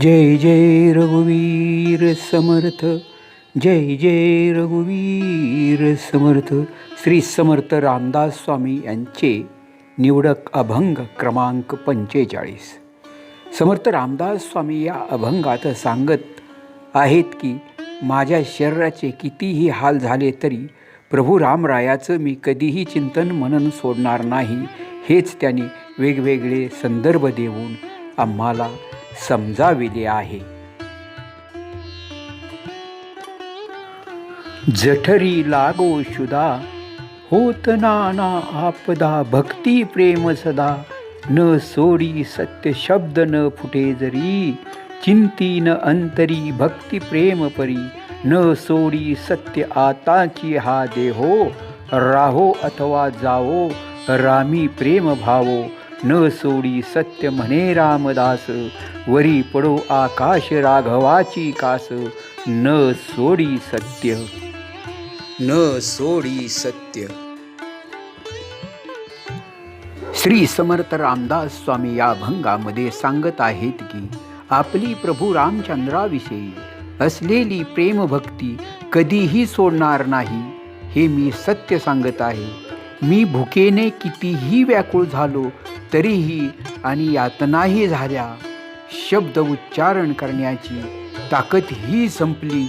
जय जय रघुवीर समर्थ जय जय रघुवीर समर्थ. श्री समर्थ रामदास स्वामी यांचे निवडक अभंग क्रमांक पंचेचाळीस. समर्थ रामदास स्वामी या अभंगात सांगत आहेत की माझ्या शरीराचे कितीही हाल झाले तरी प्रभू रामरायाचं मी कधीही चिंतन मनन सोडणार नाही हेच त्यांनी वेगवेगळे संदर्भ देऊन आम्हाला समजाविले आहे. जठरी लागो शुदा होत नाना आपदा भक्ती प्रेम सदा. न सोडी सत्य शब्द न फुटे जरी चिंती न अंतरी भक्ती प्रेम परी. न सोडी सत्य आताची हा देहो राहो अथवा जावो रामी प्रेम भावो. न सोडी सत्य म्हणे रामदास. वरी पडो आकाश राघवाची कास. न सोडी सत्य. न सोडी सत्य. श्री समर्थ रामदास स्वामी या भंगामध्ये सांगत आहेत की आपली प्रभू रामचंद्राविषयी असलेली प्रेमभक्ती कधीही सोडणार नाही हे मी सत्य सांगत आहे. मी भुकेने कितीही व्याकुळ झालो तरीही आणि यातनाही झाल्या. शब्द उच्चारण करण्याची ताकद ही संपली.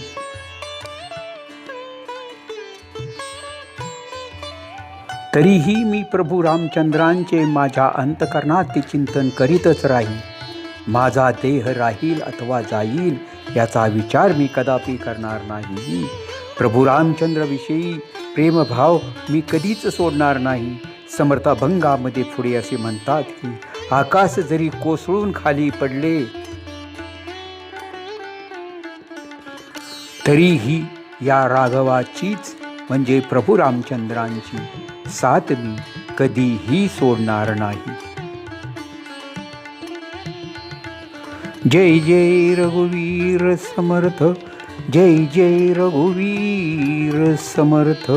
तरीही मी प्रभू रामचंद्रांचे माझ्या अंतकरणात चिंतन करीतच राहील माझा देह राहील अथवा जाईल याचा विचार मी कदापि करणार नाही. प्रभू रामचंद्रविषयी प्रेमभाव मी कधीच सोडणार नाही. समर्थाभंगामध्ये पुढे असे म्हणतात की आकाश जरी कोसळून खाली पडले तरीही या राघवाचीच म्हणजे प्रभू रामचंद्रांची साथ मी कधीही सोडणार नाही. जय जय रघुवीर समर्थ जय जय रघुवीर समर्थ.